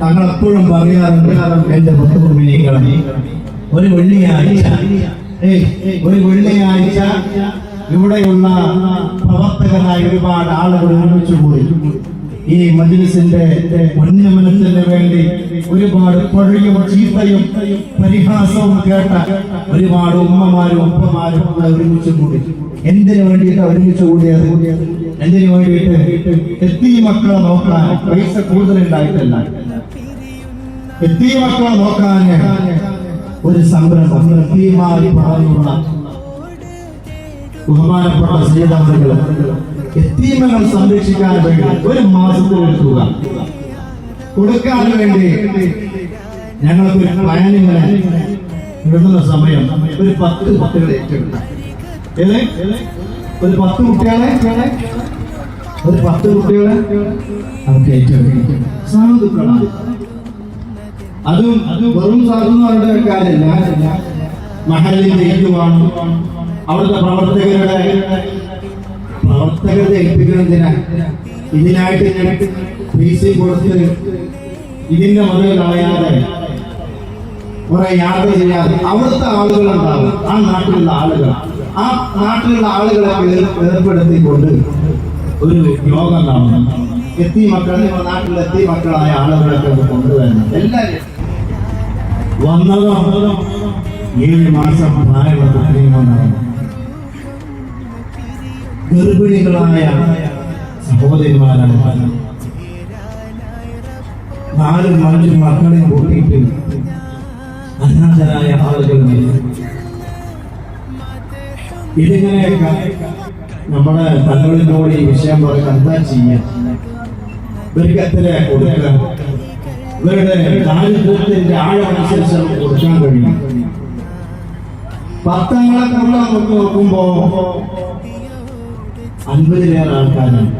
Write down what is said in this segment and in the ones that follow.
താങ്കൾ എപ്പോഴും പറയാറുണ്ട് എന്റെ മുത്തുകുമിനികളെ ഒരു വെള്ളിയാഴ്ച ഒരു വെള്ളിയാഴ്ച ഇവിടെയുള്ള പ്രവർത്തകരായ ഒരുപാട് ആളുകൾ ഒരുമിച്ച് പോയി ഈ മജ്ലിസിന്റെ ഉന്നമനത്തിന് വേണ്ടി ഒരുപാട് പഴയും ചീത്തയും പരിഹാസവും കേട്ട ഒരുപാട് ഉമ്മമാരും ഉപ്പമാരും ഒരുമിച്ച് കൂടി. എന്തിനു വേണ്ടിയിട്ട് ഒരുമിച്ച് കൂടിയത്? എന്തിനു വേണ്ടിയിട്ട്? എത്തി മക്കളെ നോക്കാൻ പൈസ കൂടുതലുണ്ടായിട്ടല്ല. എത്തി മക്കളെ നോക്കാൻ ഒരു സംരംഭം. എത്തിയുമായി പറഞ്ഞുള്ള ബഹുമാനപ്പെട്ട സീതാമണികൾ എത്തീമകൾ സംരക്ഷിക്കാൻ വേണ്ടി ഒരു മാസത്തിൽ തുക കൊടുക്കാൻ വേണ്ടി ഞങ്ങൾക്ക് ഒരു പ്ലാനിങ്ങനെ ഇടുന്ന സമയം ഒരു പത്ത് കുട്ടികളെ ഏറ്റെടുക്കാം. ഒരു പത്ത് കുട്ടികളെ? ഒരു പത്ത് കുട്ടികളെ നമുക്ക് ഏറ്റെടുക്കാം. സാധുക്കളാണ്. അതും വെറും സാധുക്കളുടെ കാര്യമല്ല മഹലിന്റെ ഏറ്റുവാണ് അവിടുത്തെ പ്രവർത്തകരുടെ പ്രവർത്തകരുടെ ഏൽപ്പിക്കുന്നതിന് ഇതിനായിട്ട് ഞാൻ ഫീസ് കൊടുത്ത് ഇതിന്റെ മുതൽ കളയാതെ കുറെ യാത്ര ചെയ്യാതെ അവിടുത്തെ ആളുകളുണ്ടാവും. ആ നാട്ടിലുള്ള ആളുകൾ. ആ നാട്ടിലുള്ള ആളുകളെ ഏർ- ഏർപ്പെടുത്തിക്കൊണ്ട് ഒരു യോഗം കാണും എത്തി മക്കൾ നാട്ടിലെ എത്തി മക്കളായ ആളുകളൊക്കെ കൊണ്ടുവരണം. എല്ലാവരും വന്നതോ? ഏഴ് മാസം പ്രായമുള്ള കുട്ടികളുണ്ടാവും ഗർഭിണികളായ സഹോദരിമാരാണ് നാലും അഞ്ചും മക്കളെ കൂട്ടിയിട്ട് അനാഥരായ ആളുകൾ ഇതിങ്ങനെയൊക്കെ നമ്മുടെ തങ്ങളിനോട് ഈ വിഷയം പറയുന്നത് എന്താ ചെയ്യാം ഇവർക്ക് എത്ര കൊടുക്കുക ഇവരുടെ ദാരിദ്ര്യത്തിന്റെ ആഴമനുസരിച്ച് നമുക്ക് കൊടുക്കാൻ കഴിയും. പത്തങ്ങളെ നമ്മൾ നമുക്ക് നോക്കുമ്പോ അൻപതിലേറെ ആൾക്കാരാണ്.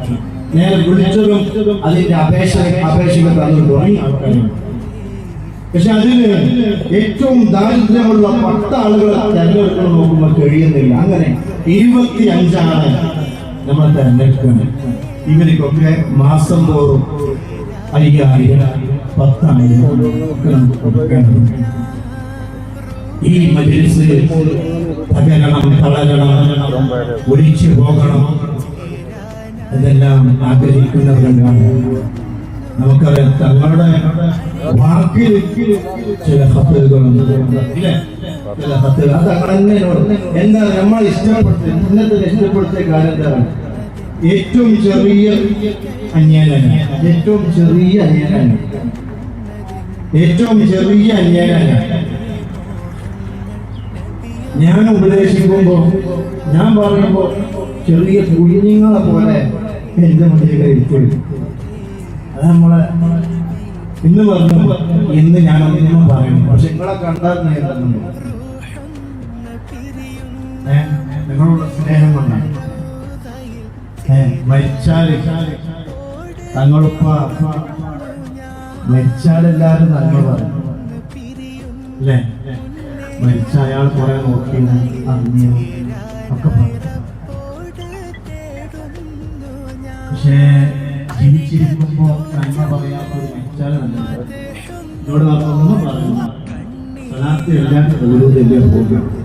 നേരെ വിളിച്ചതും അതിന്റെ അപേക്ഷ അപേക്ഷകൾ തന്നു തുടങ്ങി ആൾക്കാരാണ്. പക്ഷെ അതിന് ഏറ്റവും ദാരിദ്ര്യമുള്ള പത്ത് ആളുകളെ തെരഞ്ഞെടുക്കണം നോക്കുമ്പോൾ കഴിയുന്നില്ല. അങ്ങനെ ഇരുപത്തി അഞ്ചാണ് നമ്മൾ തെരഞ്ഞെടുക്കുന്നത്. ഇവർക്കൊക്കെ മാസം തോറും അയ്യായിരം പത്തായിരം ഈ മജ്ലിസ് തകരണം തളരണം ഒഴിച്ചു പോകണം. ഇതെല്ലാം ആഗ്രഹിക്കുന്നവരാണ് നമുക്കറിയാം തങ്ങളുടെ വാക്കിൽ ചില ഹത്തുകളുണ്ട്? ചില ഹത്തുകൾ. അത് തങ്ങളെന്നോട് എന്താ നമ്മൾ ഇഷ്ടപ്പെടുത്തി? ഇന്നത്തെ ഇഷ്ടപ്പെടുത്തിയ കാര്യം എന്താണ്? ഏറ്റവും ചെറിയ അന്യാനാണ് ഏറ്റവും ചെറിയ അന്യാനാണ് ഏറ്റവും ചെറിയ അന്യാനാണ് ഞാൻ ഉപദേശിക്കുമ്പോൾ ഞാൻ പറയുമ്പോ ചെറിയ കുഞ്ഞുങ്ങളെ പോലെ എന്റെ മുന്നിൽ ഇരിക്കും. അത് നമ്മളെ ഇന്ന് പറഞ്ഞു ഇന്ന് ഞാൻ ഒന്നും പറയുന്നു പക്ഷെ നിങ്ങളെ കണ്ടാൽ നേരിടുന്നു നിങ്ങളുടെ സ്നേഹം കൊണ്ടാണ്. മരിച്ചാൽ തങ്ങളുപ്പ മരിച്ചാൽ എല്ലാവരും നന്മ പറയും. അല്ലേ? മരിച്ച അയാൾ കുറെ നോക്കിയത് അറിഞ്ഞു ഒക്കെ പക്ഷേ ജീവിച്ചിരിക്കുമ്പോ നന്മ പറയാത്ത ഒരു മരിച്ചാൽ നല്ലത് ഇവിടെ ഒന്നും പറയുന്നു സ്ഥലത്ത് എല്ലാം ഓരോ വലിയ പോകും